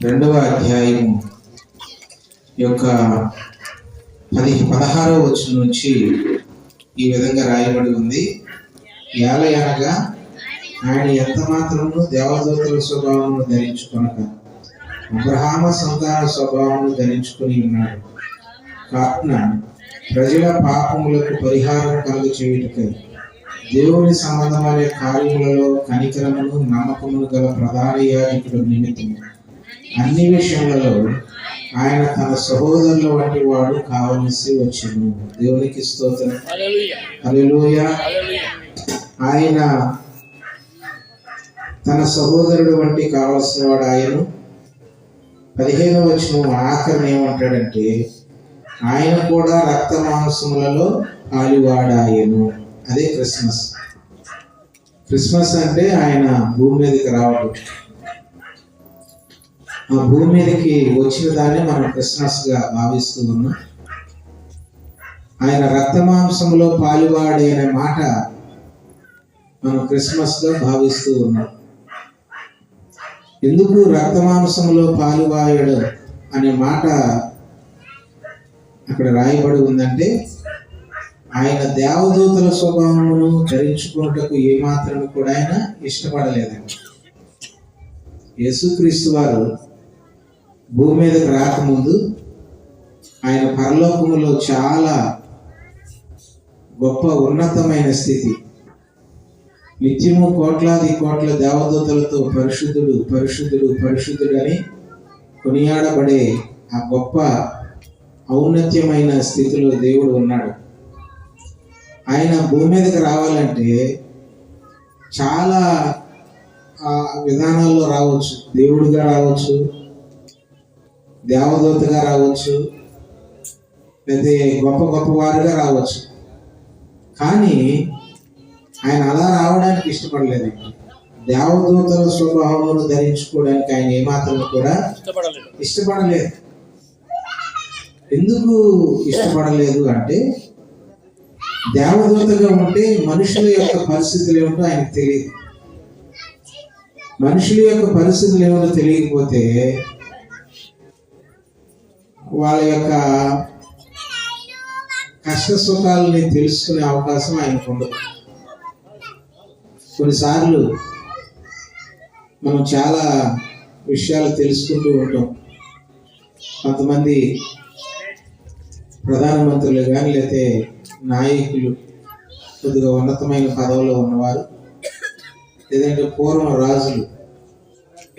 రెండవ అధ్యాయం యొక్క పది పదహారవ వచ్చిన నుంచి ఈ విధంగా రాయబడి ఉంది. ఏలయనగా ఆయన ఎంత మాత్రము దేవదూతల స్వభావమును ధరించుకొనక అబ్రహామ సంతాన స్వభావమును ధరించుకొని ఉన్నాడు. కావున ప్రజల పాపములకు పరిహారం కలుగు చేయుటకై దేవుని సంబంధమైన కార్యములలో కనికరమును నమ్మకమును గల ప్రధాన యాజకుడు నిమిత్తము అన్ని విషయములలో ఆయన తన సహోదరుల వంటి వాడు కావలసి వచ్చును దేవునికి స్తోత్రం. హల్లెలూయా ఆయన తన సహోదరుడు వంటి కావలసిన వాడు ఆయను. పదిహేను వచ్చిన ఆఖరిని ఏమంటాడంటే ఆయన కూడా రక్త మాంసములలో పాలివాడాయను. అదే క్రిస్మస్. క్రిస్మస్ అంటే ఆయన భూమి మీదకి రావడం ఆ భూమి మీదకి వచ్చిన దాన్ని మనం క్రిస్మస్గా భావిస్తూ ఉన్నాం. ఆయన రక్తమాంసంలో పాలువాడి అనే మాట మనం క్రిస్మస్గా భావిస్తూ ఉన్నాం. ఎందుకు రక్తమాంసంలో పాలువాయడు అనే మాట అక్కడ రాయబడి ఉందంటే ఆయన దేవదూతల స్వభావమును ధరించుకున్నటకు ఏమాత్రం కూడా ఆయన ఇష్టపడలేదండి. యేసుక్రీస్తు వారు భూమి మీదకి రాకముందు ఆయన పరలోకములో చాలా గొప్ప ఉన్నతమైన స్థితి. నిత్యము కోట్లాది కోట్ల దేవదూతలతో పరిశుద్ధుడు పరిశుద్ధుడు పరిశుద్ధుడని అని కొనియాడబడే ఆ గొప్ప ఔన్నత్యమైన స్థితిలో దేవుడు ఉన్నాడు. ఆయన భూమి మీదకి రావాలంటే చాలా ఆ విధానాల్లో రావచ్చు. దేవుడిగా రావచ్చు. దేవదూతగా రావచ్చు లేదా గొప్ప గొప్ప వారుగా రావచ్చు. కానీ ఆయన అలా రావడానికి ఇష్టపడలేదు. దేవదూతల స్వభావమును ధరించుకోవడానికి ఆయన ఏమాత్రం కూడా ఇష్టపడలేదు. ఎందుకు ఇష్టపడలేదు అంటే దేవదూతగా ఉంటే మనుషుల యొక్క పరిస్థితులు ఏమిటో ఆయనకు తెలియదు. మనుషుల యొక్క పరిస్థితులు ఏమిటో తెలియకపోతే వాళ్ళ యొక్క కష్ట సుఖాలని తెలుసుకునే అవకాశం ఆయనకు ఉండదు. కొన్నిసార్లు మనం చాలా విషయాలు తెలుసుకుంటూ ఉంటాం. కొంతమంది ప్రధానమంత్రులు కానీ లేకపోతే నాయకులు కొద్దిగా ఉన్నతమైన పదవిలో ఉన్నవారు లేదంటే పూర్వం రాజులు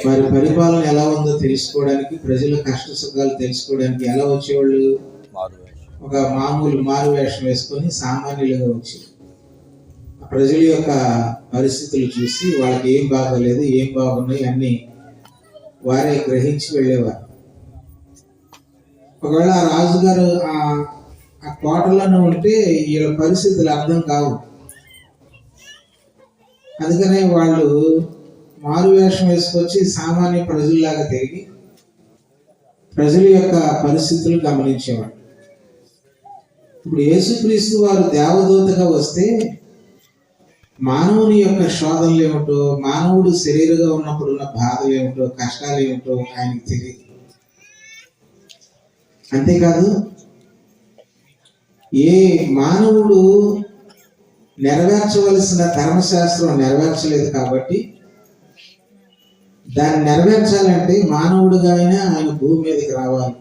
వారి పరిపాలన ఎలా ఉందో తెలుసుకోవడానికి ప్రజల కష్ట సుఖాలు తెలుసుకోవడానికి ఎలా వచ్చేవాళ్ళు? ఒక మామూలు మారు వేషం వేసుకొని సామాన్యులుగా వచ్చి ప్రజల యొక్క పరిస్థితులు చూసి వాళ్ళకి ఏం బాగోలేదు ఏం బాగున్నాయి అన్నీ వారే గ్రహించి వెళ్ళేవారు. ఒకవేళ ఆ రాజుగారు ఆ ఆ కోటలోనే ఉంటే వీళ్ళ పరిస్థితులు అర్థం కావు. అందుకనే వాళ్ళు మారు వేషం వేసుకొచ్చి సామాన్య ప్రజల్లాగా తిరిగి ప్రజల యొక్క పరిస్థితులు గమనించేవాడు. ఇప్పుడు యేసుక్రీస్తు వారు దేవదూతగా వస్తే మానవుని యొక్క శోధనలు ఏమిటో మానవుడు శరీరంగా ఉన్నప్పుడు ఉన్న బాధలు ఏమిటో కష్టాలు ఏమిటో ఆయనకి తెలియదు. అంతేకాదు ఏ మానవుడు నెరవేర్చవలసిన ధర్మశాస్త్రం నెరవేర్చలేదు కాబట్టి దాన్ని నెరవేర్చాలంటే మానవుడిగా అయినా ఆయన భూమి మీదకి రావాలి.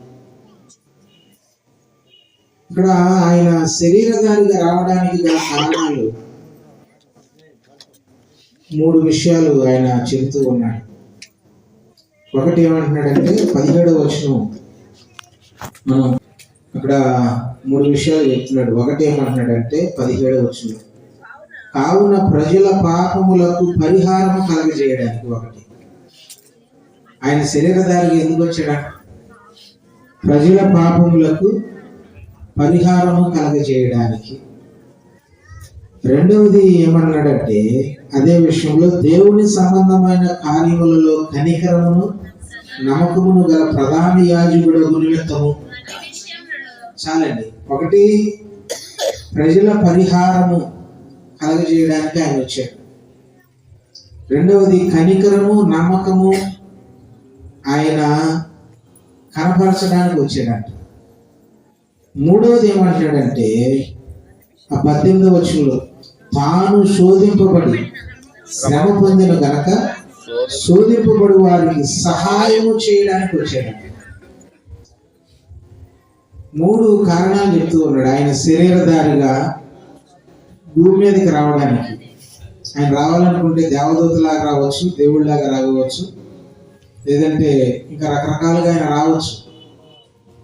ఇక్కడ ఆయన శరీరధారిగా రావడానికి గల కారణాలు మూడు విషయాలు ఆయన చెబుతూ ఉన్నాడు. ఒకటి ఏమంటున్నాడంటే పదిహేడవ వచనం. మనం అక్కడ మూడు విషయాలు చెప్తున్నాడు. ఒకటి ఏమంటున్నాడంటే పదిహేడవ వచనం. కావున ప్రజల పాపములకు పరిహారం కలగజేయడానికి ఒకటి. ఆయన శరీరధారి ఎందుకు వచ్చాడు? ప్రజల పాపములకు పరిహారము కలగజేయడానికి. రెండవది ఏమన్నాడంటే అదే విషయంలో దేవుని సంబంధమైన కార్యములలో కనికరమును నమ్మకమును గల ప్రధాన యాజకుడు నిమిత్తము? చాలండి. ఒకటి ప్రజల పరిహారము కలగజేయడానికి ఆయన వచ్చాడు. రెండవది కనికరము నమ్మకము ఆయన కనపరచడానికి వచ్చాడంట. మూడవది ఏమంటాడంటే ఆ పద్దెనిమిది వచ్చంలో తాను శోధింపబడి శ్రమ పొందిన గనక శోధింపబడి వారికి సహాయము చేయడానికి వచ్చాడంట. మూడు కారణాలు చెప్తూ ఉన్నాడు. ఆయన శరీరధారిగా భూమి మీదకి రావడానికి. ఆయన రావాలనుకుంటే దేవదూతలాగా రావచ్చు దేవుళ్ళలాగా రావచ్చు. లేదంటే ఇంకా రకరకాలుగా ఆయన రావచ్చు.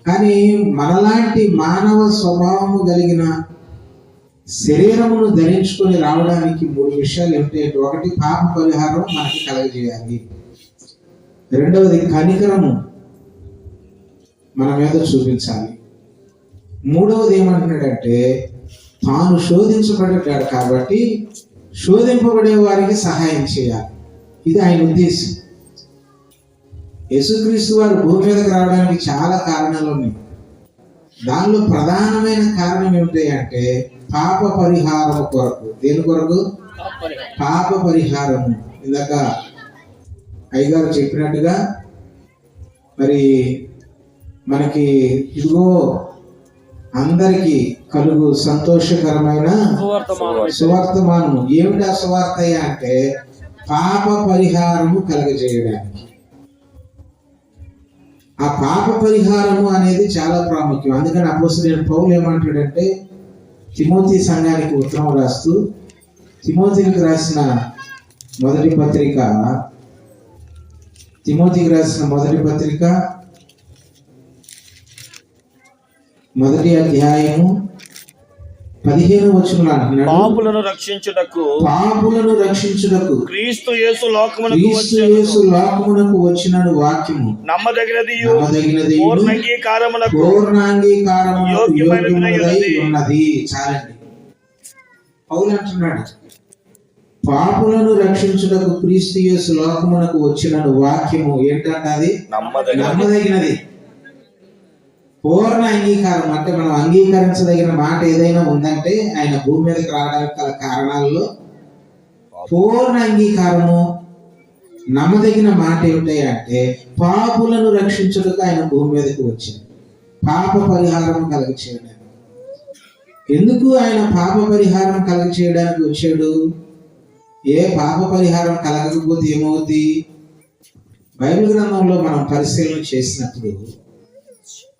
కానీ మనలాంటి మానవ స్వభావము కలిగిన శరీరమును ధరించుకొని రావడానికి మూడు విషయాలు ఏమిటంటే ఒకటి పాప పరిహారం మనకి కలగజేయాలి. రెండవది కనికరము మన మీద చూపించాలి. మూడవది ఏమంటున్నాడంటే తాను శోధించబడ్డాడు కాబట్టి శోధింపబడే వారికి సహాయం చేయాలి. ఇది ఆయన ఉద్దేశం. యేసుక్రీస్తు వారు భూమి మీదకి రావడానికి చాలా కారణాలు ఉన్నాయి. దానిలో ప్రధానమైన కారణం ఏమిటి అంటే పాప పరిహారం కొరకు. దేని కొరకు? పాప పరిహారము. ఇందాక అయ్యగారు చెప్పినట్టుగా మరి మనకి ఇదిగో అందరికి కలుగు సంతోషకరమైన సువర్తమానము. ఏమిటి ఆ సువార్తయ్య అంటే పాప పరిహారము కలగజేయడానికి. ఆ పాప పరిహారము అనేది చాలా ప్రాముఖ్యం. అందుకని అపోసరైన పౌలు ఏమంటాడంటే తిమోతి సంఘానికి ఉత్తరం రాస్తూ తిమోతికి రాసిన మొదటి పత్రిక తిమోతికి రాసిన మొదటి పత్రిక మొదటి అధ్యాయము పదిహేను వచనంలో అంటున్నాడు. పాపులను రక్షించుటకు పాపులను రక్షించుటకు. క్రీస్తు యేసు లోకమునకు క్రీస్తు వచ్చాను యేసు లోకమునకు వచ్చిన వాక్యము. నమ్మదగినది నమ్మదగినది పూర్ణ అంగీకారమునకు పూర్ణాంగీకారము యోగ్యమైనది ఉన్నది. చాలండి. పౌలు అంటున్నాడు పాపులను రక్షించుటకు క్రీస్తు యేసు లోకమునకు వచ్చిన వాక్యము ఏంటంటే అది? నమ్మదగినది. పూర్ణ అంగీకారం అంటే మనం అంగీకరించదగిన మాట ఏదైనా ఉందంటే ఆయన భూమి మీదకి రావడానికి గల కారణాల్లో పూర్ణ అంగీకారము నమ్మదగిన మాట ఏమిటి అంటే పాపులను రక్షించుటకు ఆయన భూమి మీదకి వచ్చింది. పాప పరిహారం కలగ చేయడానికి ఎందుకు ఆయన పాప పరిహారం కలగ చేయడానికి వచ్చాడు? ఏ పాప పరిహారం కలగకపోతే ఏమవుతుంది బైబిల్ గ్రంథంలో మనం పరిశీలన చేసినప్పుడు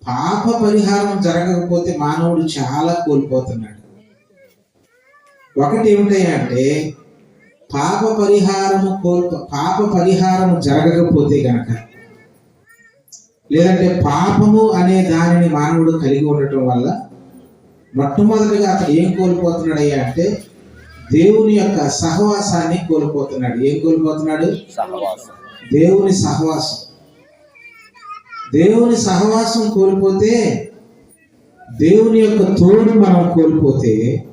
పాప పరిహారం జరగకపోతే మానవుడు చాలా కోల్పోతున్నాడు. ఒకటి ఏమిటంటే పాప పరిహారము కోల్పో పాప పరిహారం జరగకపోతే గనక లేదంటే పాపము అనే దానిని మానవుడు కలిగి ఉండటం వల్ల మొట్టమొదటిగా అతడు ఏం కోల్పోతున్నాడయ్యా అంటే దేవుని యొక్క సహవాసాన్ని కోల్పోతున్నాడు. ఏం కోల్పోతున్నాడు? దేవుని సహవాసం. దేవుని సహవాసం కోల్పోతే దేవుని యొక్క తోడు మనం కోల్పోతే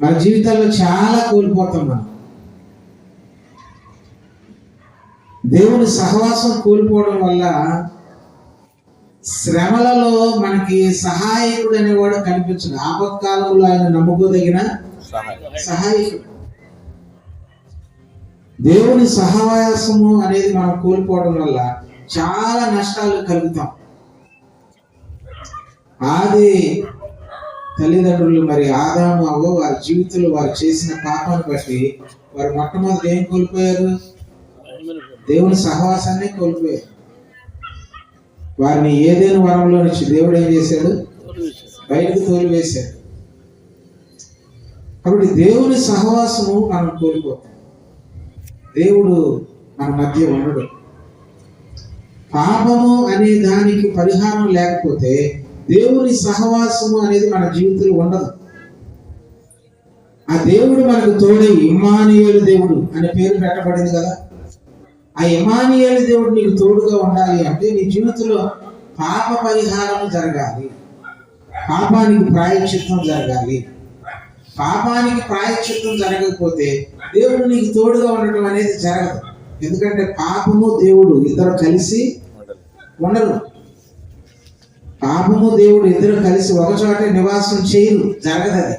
మన జీవితాల్లో చాలా కోల్పోతాం మనం. దేవుని సహవాసం కోల్పోవడం వల్ల శ్రమలలో మనకి సహాయకుడు అనేవాడు కనిపించడు. ఆపత్కాలంలో ఆయన నమ్ముకోదగిన సహాయకుడు. దేవుని సహవాసము అనేది మనం కోల్పోవడం వల్ల చాలా నష్టాలు కలుగుతాం. ఆది తల్లిదండ్రులు మరి ఆదాము అవ్వ వారి జీవితంలో వారు చేసిన పాపాన్ని బట్టి వారు మొట్టమొదటి ఏం కోల్పోయారు? దేవుని సహవాసాన్ని కోల్పోయారు. వారిని ఏదైనా వరంలో నుంచి దేవుడు ఏం చేశాడు? బయటకు తోలివేశాడు. కాబట్టి దేవుని సహవాసము మనం కోల్పోతాం. దేవుడు మన మధ్య ఉండడు. పాపము అనే దానికి పరిహారం లేకపోతే దేవుని సహవాసము అనేది మన జీవితంలో ఉండదు. ఆ దేవుడు మనకు తోడై ఇమానియలు దేవుడు అనే పేరు పెట్టబడింది కదా. ఆ ఇమానియలు దేవుడు నీకు తోడుగా ఉండాలి అంటే నీ జీవితంలో పాప పరిహారం జరగాలి. పాపానికి ప్రాయశ్చిత్తం జరగాలి. పాపానికి ప్రాయశ్చిత్తం జరగకపోతే దేవుడు నీకు తోడుగా ఉండటం అనేది జరగదు. ఎందుకంటే పాపము దేవుడు ఇద్దరు కలిసి ఉండరు పాపము దేవుడు ఇద్దరు కలిసి ఒక చోట నివాసం చేయరు. జరగదు అది.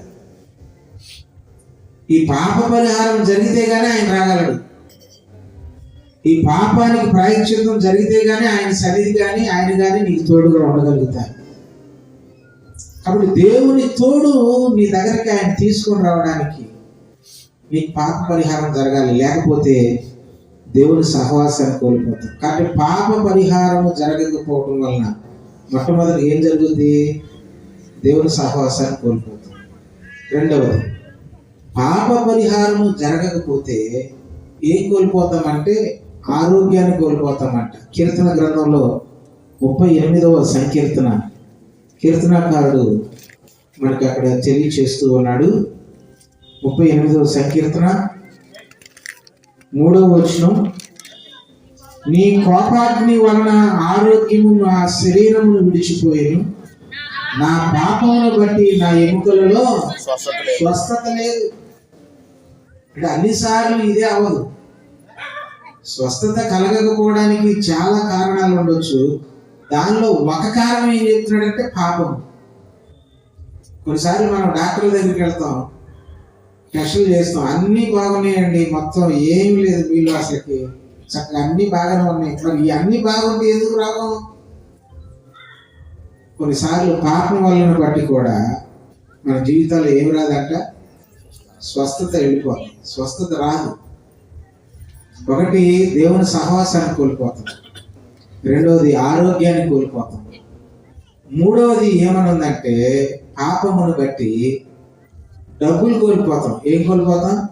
ఈ పాప పరిహారం జరిగితే గానీ ఆయన రాగలడు. ఈ పాపానికి ప్రాయశ్చిత్తం జరిగితే గానీ ఆయన సన్నిధి కానీ ఆయన కానీ నీకు తోడుగా ఉండగలుగుతారు. కాబట్టి దేవుని తోడు నీ దగ్గరికి ఆయన తీసుకొని రావడానికి నీకు పాప పరిహారం జరగాలి. లేకపోతే దేవుని సహవాసాన్ని కోల్పోతాం. కాబట్టి పాప పరిహారము జరగకపోవడం వలన మొట్టమొదటి ఏం జరుగుద్ది? దేవుని సహవాసాన్ని కోల్పోతాం. రెండవది పాప పరిహారము జరగకపోతే ఏం కోల్పోతామంటే? ఆరోగ్యాన్ని కోల్పోతామంట. కీర్తన గ్రంథంలో ముప్పై ఎనిమిదవ సంకీర్తన. కీర్తనకారుడు మనకి అక్కడ తెలియచేస్తూ ఉన్నాడు. ముప్పై ఎనిమిదవ సంకీర్తన. మూడవ వచనం. నీ కోపాగ్ని వలన ఆరోగ్యము నా శరీరమును విడిచిపోయాను. నా పాపమును బట్టి నా ఎముకలలో స్వస్థత లేదు. అంటే అన్నిసార్లు ఇదే అవ్వదు. స్వస్థత కలగకపోవడానికి చాలా కారణాలు ఉండొచ్చు. దానిలో ఒక కారణం ఏం చెప్తున్నాడంటే పాపం. కొన్నిసార్లు మనం డాక్టర్ దగ్గరికి వెళ్తాం. టెస్టులు చేస్తాం. అన్నీ బాగున్నాయండి. మొత్తం ఏం లేదు వీళ్ళు అసలుకి. చక్కగా అన్నీ బాగానే ఉన్నాయి. మరి ఈ అన్నీ బాగుంటే ఎందుకు రావు? కొన్నిసార్లు పాపం వలన బట్టి కూడా మన జీవితాల్లో ఏం రాదంట? స్వస్థత వెళ్ళిపోతుంది. స్వస్థత రాదు. ఒకటి దేవుని సహవాసాన్ని కోల్పోతాం. రెండవది ఆరోగ్యాన్ని కోల్పోతాం. మూడవది ఏమనుందంటే పాపమును బట్టి డబ్బులు కోల్పోతాం. ఏం కోల్పోతాం?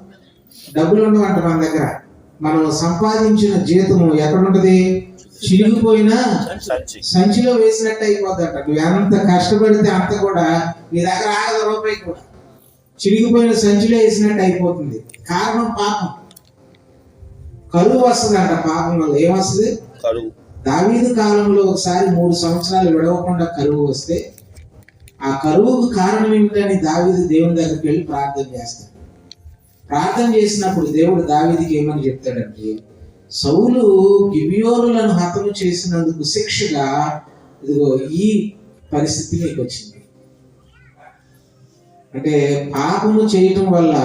డబ్బులు ఉండవంట మన దగ్గర. మనం సంపాదించిన జీతము ఎక్కడుంటది? చిరిగిపోయినా సంచి. సంచిలో వేసినట్టు అయిపోతుంట నువ్వు ఎంత కష్టపడితే అంత కూడా నీ దగ్గర ఆగదు రూపాయి కూడా. చిరిగిపోయిన సంచిలో వేసినట్టు అయిపోతుంది. కారణం పాపం. కరువు వస్తుందంట పాపం వల్ల. ఏమొస్తుంది కరువు. దావీదు కాలంలో ఒకసారి మూడు సంవత్సరాలు విడవకుండా కరువు వస్తే ఆ కరువుకు కారణం ఏమిటని దావిది దేవుని దగ్గరికి వెళ్ళి ప్రార్థన చేస్తాడు. ప్రార్థన చేసినప్పుడు దేవుడు దావిదికి ఏమని చెప్తాడంటే సౌలు గిబియోనులను హతము చేసినందుకు శిక్షగా ఇదిగో ఈ పరిస్థితి నీకు వచ్చింది. అంటే పాపము చేయటం వల్ల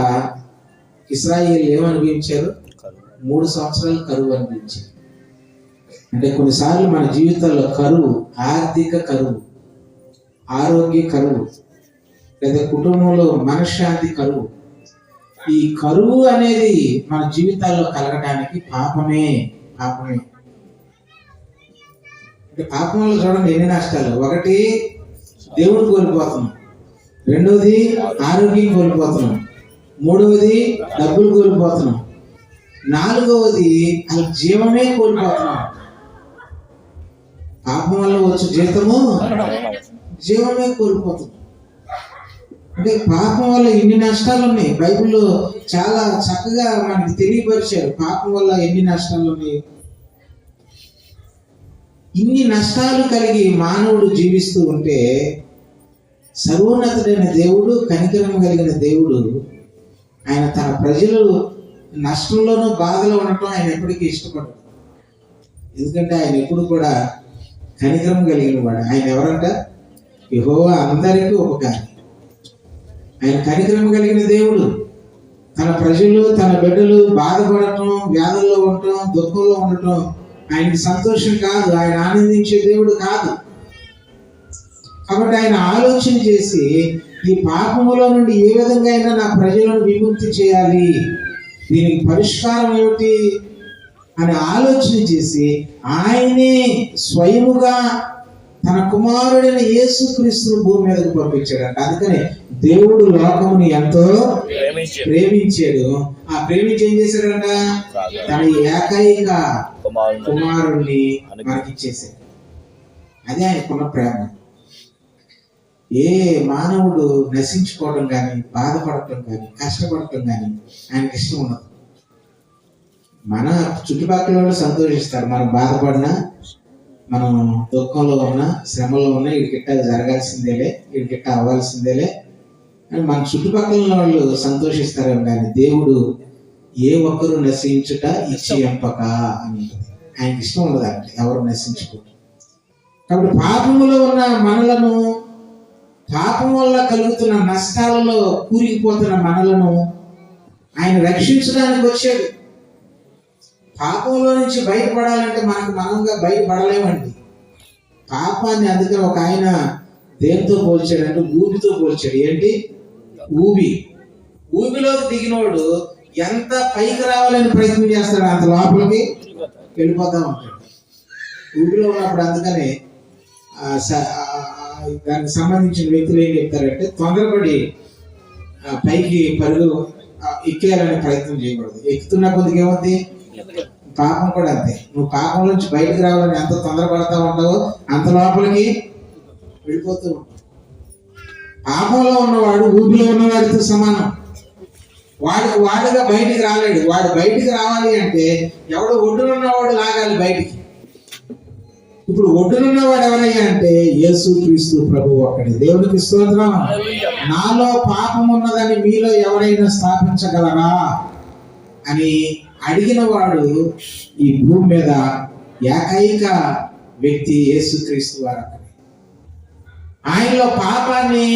ఇస్రాయిల్ ఏమనుభవించారు కరువు మూడు సంవత్సరాలు కరువు అనిపించింది అంటే కొన్నిసార్లు మన జీవితంలో కరువు ఆర్థిక కరువు ఆరోగ్య కరువు లేదా కుటుంబంలో మనశ్శాంతి కరువు. ఈ కరువు అనేది మన జీవితాల్లో కలగడానికి పాపమే పాపమే. అంటే పాపంలో చూడండి ఎన్ని నష్టాలు. ఒకటి దేవుడు కోల్పోతున్నాం. రెండవది ఆరోగ్యం కోల్పోతున్నాం. మూడవది డబ్బులు కోల్పోతున్నాం. నాలుగవది అది జీవమే కోల్పోతున్నాం. పాపం వల్ల వచ్చే జీతము జీవమే కోల్పోతుంది. అంటే పాపం వల్ల ఎన్ని నష్టాలు ఉన్నాయి బైబిల్లో చాలా చక్కగా మనకి తెలియపరిచారు పాపం వల్ల ఎన్ని నష్టాలు ఉన్నాయి ఇన్ని నష్టాలు కలిగి మానవుడు జీవిస్తూ ఉంటే సర్వోన్నతుడైన దేవుడు కనికరం కలిగిన దేవుడు ఆయన తన ప్రజలు నష్టంలోనూ బాధలో ఉండటం ఆయన ఎప్పటికీ ఇష్టపడదు ఎందుకంటే ఆయన ఎప్పుడు కూడా కనికరం కలిగిన వాడు ఆయన ఎవరంట? యెహోవా అందరికీ ఉపకారి. ఆయన కనికరం కలిగిన దేవుడు. తన ప్రజలు తన బిడ్డలు బాధపడటం వ్యాధుల్లో ఉండటం దుఃఖంలో ఉండటం ఆయనకి సంతోషం కాదు. ఆయన ఆనందించే దేవుడు కాదు. కాబట్టి ఆయన ఆలోచన చేసి ఈ పాపములో నుండి ఏ విధంగా అయినా నా ప్రజలను విముక్తి చేయాలి? దీనికి పరిష్కారం ఏమిటి? అని ఆలోచన చేసి ఆయనే స్వయముగా తన కుమారుడైన యేసుక్రీస్తును భూమి మీదకు పంపించాడంట. అందుకనే దేవుడు లోకముని ఎంతో ప్రేమించి ప్రేమించాడు. ఆ ప్రేమించి ఏం చేశాడంట? తన ఏకైక కుమారుణ్ణి మనకిచ్చేసాడు అదే ఆయనకున్న ప్రేమ. ఏ మానవుడు నశించుకోవడం కానీ బాధపడటం కానీ కష్టపడటం కానీ ఆయనకి ఇష్టం ఉండదు. మన చుట్టుపక్కల వాళ్ళు సంతోషిస్తారు. మనం బాధపడినా మనం దుఃఖంలో ఉన్నా శ్రమలో ఉన్నా వీడికిట్ట జరగాల్సిందేలే వీడికిట్ట అవ్వాల్సిందేలే. అని మన చుట్టుపక్కల ఉన్న వాళ్ళు సంతోషిస్తారు కానీ దేవుడు ఏ ఒక్కరు నశించుట ఇచ్చి ఎంపక అని. ఆయనకి ఇష్టం ఉండదు అంటే ఎవరు నశించుకోవడం కాబట్టి పాపములో ఉన్న మనలను పాపం వల్ల కలుగుతున్న నష్టాలలో కూరికిపోతున్న మనలను ఆయన రక్షించడానికి వచ్చాడు పాపంలో నుంచి బయటపడాలంటే మనకు మనంగా బయటపడలేమండి. పాపాన్ని అందుకని ఒక ఆయన దేంతో పోల్చాడంటే ఊబితో పోల్చాడు. ఏంటి? ఊబి. ఊబిలోకి దిగినోడు ఎంత పైకి రావాలని ప్రయత్నం చేస్తాడు అంత లోపలికి వెళ్ళిపోతా ఉంటాడు. ఊబిలో ఉన్నప్పుడు అందుకనే స- దానికి సంబంధించిన వ్యక్తులు ఏం చెప్తారంటే తొందరపడి పైకి పరుగు ఎక్కేయాలని ప్రయత్నం చేయకూడదు. ఎక్కుతున్న కొద్దిగా ఏమవుతుంది పాపం కూడా అంతే నువ్వు పాపం నుంచి బయటకు రావాలని ఎంత తొందరపడతా ఉంటావో అంత లోపలికి వెళ్ళిపోతూ ఉంటావు పాపంలో ఉన్నవాడు ఊపిలో ఉన్నవాడితో సమానం. వాడు వాడుగా బయటికి రాలేడు. వాడు బయటికి రావాలి అంటే ఎవడో ఒడ్డునున్నవాడు లాగాలి బయటికి. ఇప్పుడు ఒడ్డునున్నవాడు ఎవరయ్యా అంటే యేసు క్రీస్తు ప్రభు ఒక్కడే దేవునికి స్తోత్రం. నాలో పాపం ఉన్నదని మీలో ఎవరైనా స్థాపించగలరా? అని అడిగిన వాడు ఈ భూమి మీద ఏకైక వ్యక్తి యేసుక్రీస్తు వారు ఆయనలో పాపాన్ని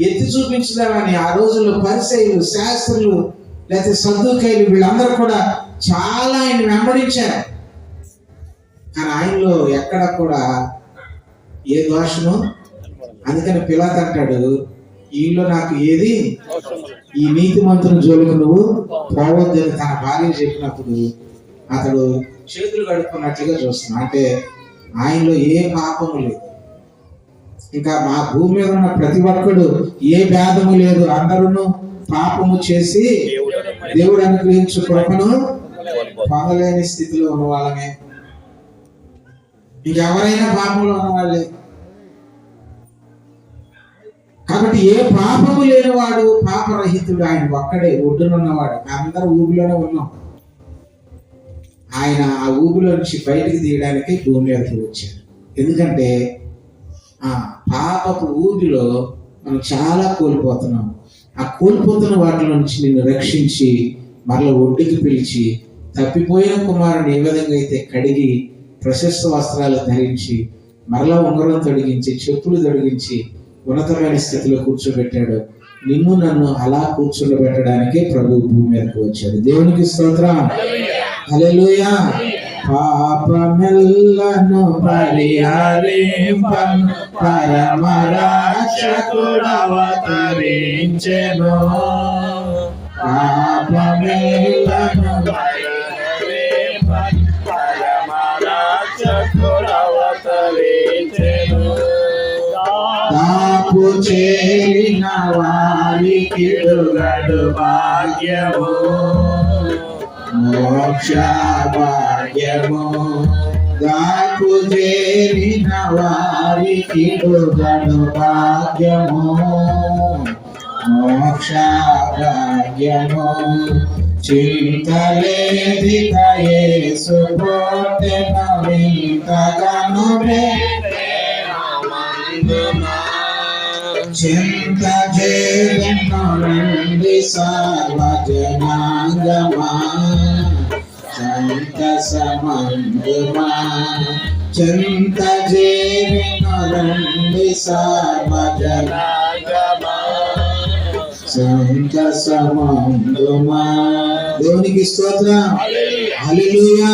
ఎత్తి చూపించదామని ఆ రోజుల్లో పరిసైలు శాస్త్రులు లేకపోతే సర్దుకైలు వీళ్ళందరూ కూడా చాలా ఆయన వెంబడించారు. కానీ ఆయనలో ఎక్కడ కూడా ఏ దోషము? అందుకని పిలాత్ అంటాడు ఈలో నాకు ఏది ఈ నీతి మంత్రుల జోలికి నువ్వు పోవద్దని తన భార్య చెప్పినప్పుడు అతడు చేతులు కడుక్కున్నట్లుగా చూస్తున్నా అంటే ఆయనలో ఏ పాపము లేదు. ఇంకా మా భూమి మీద ఉన్న ప్రతి ఒక్కడు ఏ భేదము లేదు. అందరూ పాపము చేసి దేవుడు అనుగ్రహించు కృపను పొందలేని స్థితిలో ఉన్న వాళ్ళమే. ఇంకెవరైనా పాపంలో ఉన్న వాళ్ళే కాబట్టి ఏ పాపము లేనివాడు పాపరహితుడు ఆయన ఒక్కడే ఒడ్డునున్నవాడు. అందరూ ఊబిలోనే ఉన్నాం. ఆయన ఆ ఊబిలో నుంచి బయటికి తీయడానికి భూమి మీదకి వచ్చారు ఎందుకంటే ఆ పాపపు ఊబిలో మనం చాలా కోల్పోతున్నాం. ఆ కోల్పోతున్న వాటి నుంచి నిన్ను రక్షించి మరల ఒడ్డుకి పిలిచి తప్పిపోయిన కుమారుని ఏ విధంగా అయితే కడిగి ప్రశస్త వస్త్రాలు ధరించి మరలా ఉంగరం తొడిగించి చెప్పులు తొడిగించి ఉన్నతమైన స్థితిలో కూర్చోబెట్టాడు. నిన్ను నన్ను అలా కూర్చోబెట్టడానికే ప్రభు భూమి మీదకు వచ్చాడు. దేవునికి స్తోత్రం. హలెలుయా పాపమెల్లను పరిహరింపను పరమరాక్షకుడవతరించెను పాపమెల్లను చేరిన వారికి గడు భాగ్యము. మోక్ష భాగ్యము. దాకు చేరిన వారికి గడు భాగ్యము. మోక్ష భాగ్యము. చింతలేదిక యేసు పొట్టెన వింతగను చింత చేయండి సర్వజనాంగమా సంత సమందుమా చింత చేయండి సర్వజన సంత సమందుమా దేవునికి స్తోత్రం. హల్లెలూయా.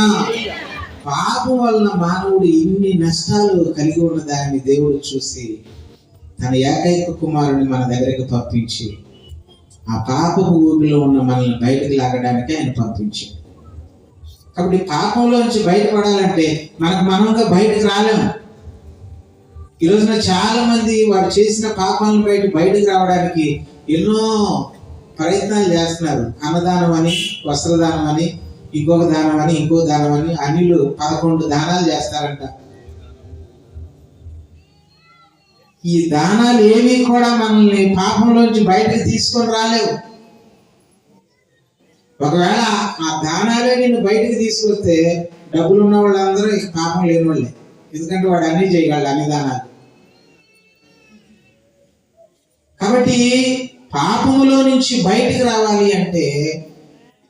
పాపం వలన మానవుడు ఇన్ని నష్టాలు కలిగి ఉన్న దాన్ని దేవుడు చూసి తన ఏకైక కుమారుని మన దగ్గరికి పంపించి ఆ పాపపు ఊరిలో ఉన్న మనల్ని బయటకు లాగడానికి ఆయన పంపించాడు కాబట్టి పాపంలో నుంచి బయటపడాలంటే మనకు మనంగా బయటకు రాలేము. ఈ రోజున చాలా మంది వారు చేసిన పాపాలను బయట బయటకు రావడానికి ఎన్నో ప్రయత్నాలు చేస్తున్నారు. అన్నదానం అని వస్త్రదానం అని ఇంకొక దానం అని ఇంకో దానం అని అన్నిలు పదకొండు దానాలు చేస్తారంట. ఈ దానాలు ఏవి కూడా మనల్ని పాపంలోంచి బయటకు తీసుకొని రాలేవు. ఒకవేళ ఆ దానాలే నిన్ను బయటకు తీసుకొస్తే డబ్బులు ఉన్న వాళ్ళందరూ పాపం లేని వాళ్ళే ఎందుకంటే వాడు అన్ని చేయగలడు అన్ని దానాలు. కాబట్టి పాపములో నుంచి బయటికి రావాలి అంటే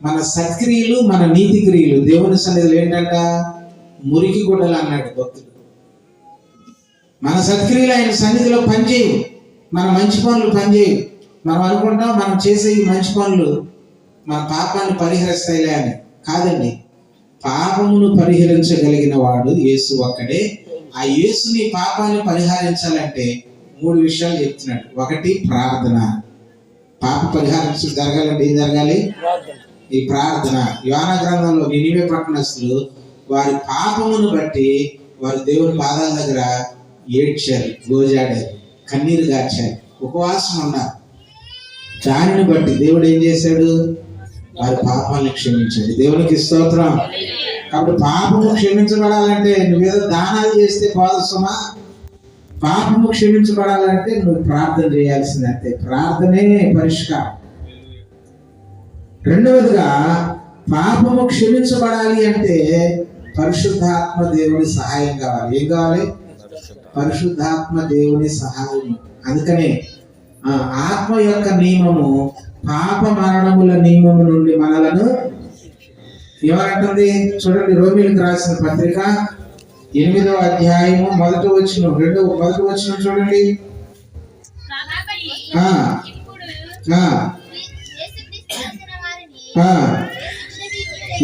మన సత్క్రియలు మన నీతి క్రియలు దేవుని సన్నిధిలో ఏంటంట? మురికి గుడ్డలు అన్నాడు భక్తుడు. మన సత్క్రియలు ఆయన సన్నిధిలో పనిచేయవు. మన మంచి పనులు పనిచేయవు. మనం అనుకుంటాం మనం చేసే ఈ మంచి పనులు మన పాపాన్ని పరిహరిస్తాయిలే అని. కాదండి. పాపమును పరిహరించగలిగిన వాడు యేసు ఒక్కడే. ఆ యేసు నీ పాపాన్ని పరిహరించాలంటే మూడు విషయాలు చెప్తున్నాడు. ఒకటి ప్రార్థన. పాప పరిహారం జరగాలంటే ఏం జరగాలి? ఈ ప్రార్థన. యోన గ్రంథంలో నినివే పట్టణస్తులు వారి పాపమును బట్టి వారు దేవుని పాదాల దగ్గర ఏడ్చారు గోజాడారు కన్నీరు గార్చారు ఉపవాసం ఉన్నారు. దానిని బట్టి దేవుడు ఏం చేశాడు? వారి పాపాలను క్షమించాడు. దేవునికి స్తోత్రం. కాబట్టి పాపము క్షమించబడాలంటే నువ్వేదో దానాలు చేస్తే పోదు సుమా పాపము క్షమించబడాలంటే నువ్వు ప్రార్థన చేయాల్సింది అంతే. ప్రార్థనే పరిష్కారం. రెండవదిగా పాపము క్షమించబడాలి అంటే పరిశుద్ధాత్మ దేవుడి సహాయం కావాలి. ఏం కావాలి? పరిశుద్ధాత్మ దేవుని సహాయం అందుకనే ఆ, ఆత్మ యొక్క నియమము పాప మరణముల నియమము నుండి మనలను ఏమంటుంది చూడండి రోమిలకు రాసిన పత్రిక ఎనిమిదవ అధ్యాయము మొదటి వచ్చిన రెండవ మొదటి వచ్చిన చూడండి.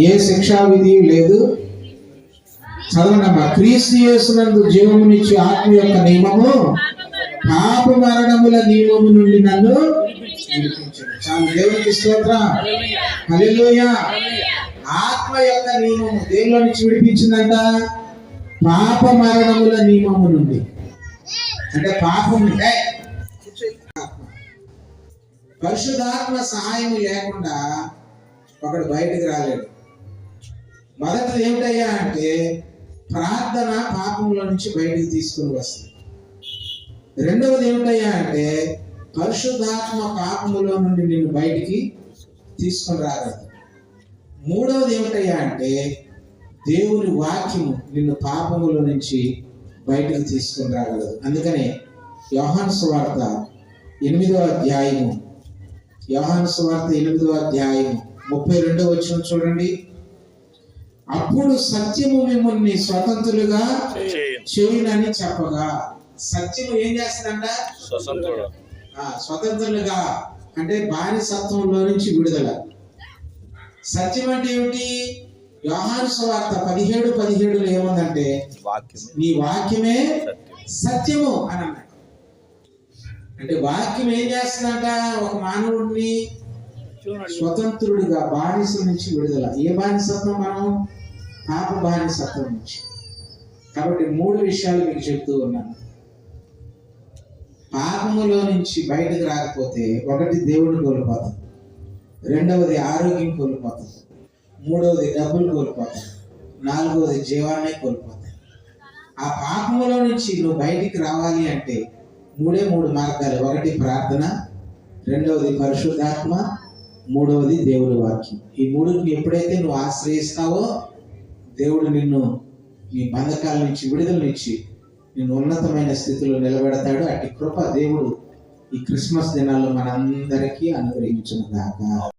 ఏ శిక్షా విధి లేదు. చదవండమ్మా. క్రీస్తు యేసునందు జీవమునిచ్చి ఆత్మ యొక్క నియమము పాప మరణముల నియమము నుండి నన్ను చాలా దేవునికి స్తోత్రం. ఆత్మ యొక్క నియమము దేవులో నుంచి విడిపించిందంట? పాప మరణముల నియమము నుండి. అంటే పాపం ఏయ్, సహాయం లేకుండా ఒకడు బయటికి రాలేడు. మొదటిది ఏమిటయ్యా అంటే ప్రార్థన పాపంలో నుంచి బయటికి తీసుకుని వస్తుంది. రెండవది ఏమిటయ్యా అంటే పరిశుద్ధాత్మ పాపములో నుండి నిన్ను బయటికి తీసుకొని రాగలదు మూడవది ఏమిటయ్యా అంటే దేవుని వాక్యము నిన్ను పాపములో నుంచి బయటకు తీసుకొని రాగలదు అందుకనే యోహాన్ సువార్త ఎనిమిదవ అధ్యాయము యోహాన్ సువార్త ఎనిమిదవ అధ్యాయము ముప్పై రెండవ వచ్చిన చూడండి. అప్పుడు సత్యము మిమ్మల్ని స్వతంత్రులుగా చేయను చెవినని చెప్పగా. సత్యము ఏం చేస్తుందంట? స్వతంత్రులుగా అంటే బానిసత్వంలో నుంచి విడుదల. సత్యం అంటే ఏమిటి? యోహాను సువార్త పదిహేడు పదిహేడులో ఏముందంటే నీ వాక్యమే సత్యం సత్యము అని అన్నాడు. అంటే వాక్యం ఏం చేస్తుందంట? ఒక మానవుడిని స్వతంత్రుడిగా బానిస నుంచి విడుదల. ఏ బానిసత్వం మనం? పాప బానిసత్వం నుంచి కాబట్టి మూడు విషయాలు మీకు చెప్తూ ఉన్నాను. పాపములో నుంచి బయటకు రాకపోతే ఒకటి దేవుడిని కోల్పోతాం. రెండవది ఆరోగ్యం కోల్పోతాం. మూడవది డబ్బులు కోల్పోతాం. నాలుగవది జీవాన్ని కోల్పోతాం. ఆ పాపములో నుంచి నువ్వు బయటికి రావాలి అంటే మూడే మూడు మార్గాలు. ఒకటి ప్రార్థన రెండవది పరిశుద్ధాత్మ మూడవది దేవుడి వాక్యం. ఈ మూడుని ఎప్పుడైతే నువ్వు ఆశ్రయిస్తావో దేవుడు నిన్ను నీ బంధకాల నుంచి విడుదలనిచ్చి నేను ఉన్నతమైన స్థితిలో నిలబెడతాడు. అట్టి కృప దేవుడు ఈ క్రిస్మస్ దినాల్లో మనందరికీ అనుగ్రహించిన దాకా